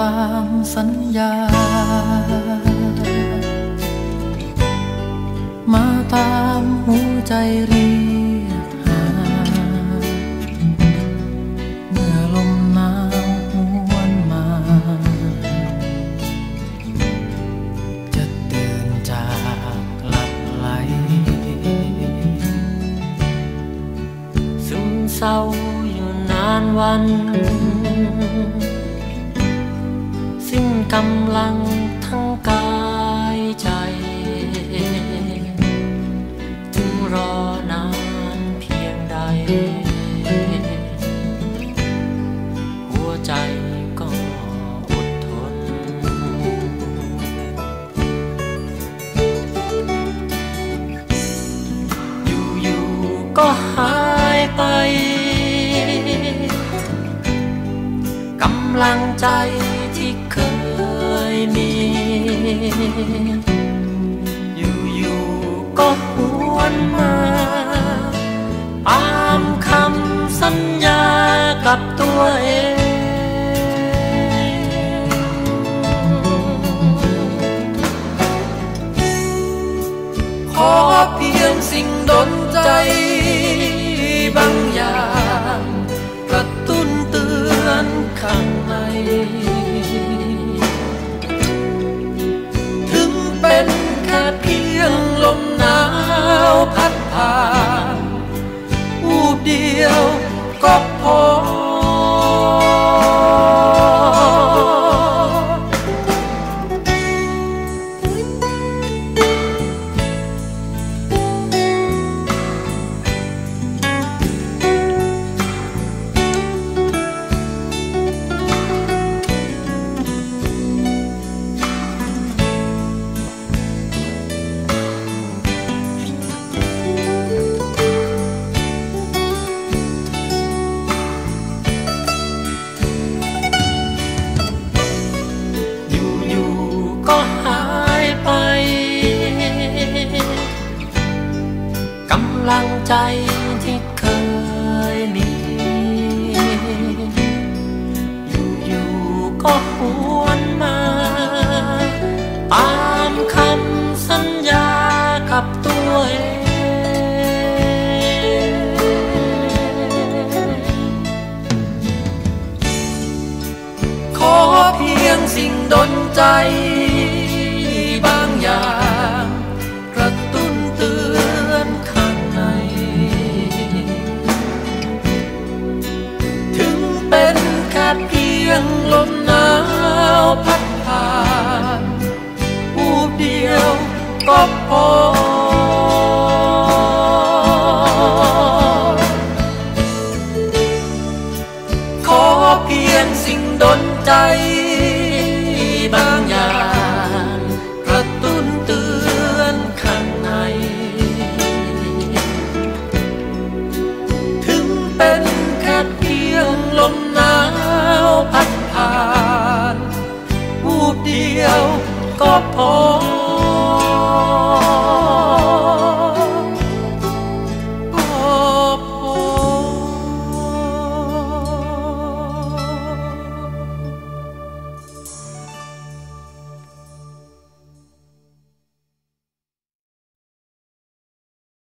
ตามสัญญา มาตามหัวใจเรียกหา เมื่อลมหนาวหวนมา จะตื่นจากหลับไหลซึมเศร้าอยู่นานวัน กำลังทั้งกายใจ ถึงรอนานเพียงใด หัวใจก็อดทน อยู่ๆก็หายไป กำลังใจ อยู่ๆก็หวนมาตามคำสัญญากับตัวเองขอเพียงสิ่งดนใจ บางอย่างกระตุ้นเตือนข้างใน กำลังใจที่เคยมี อยู่ๆก็หว กบโพขอเพียงสิ่งดนใจ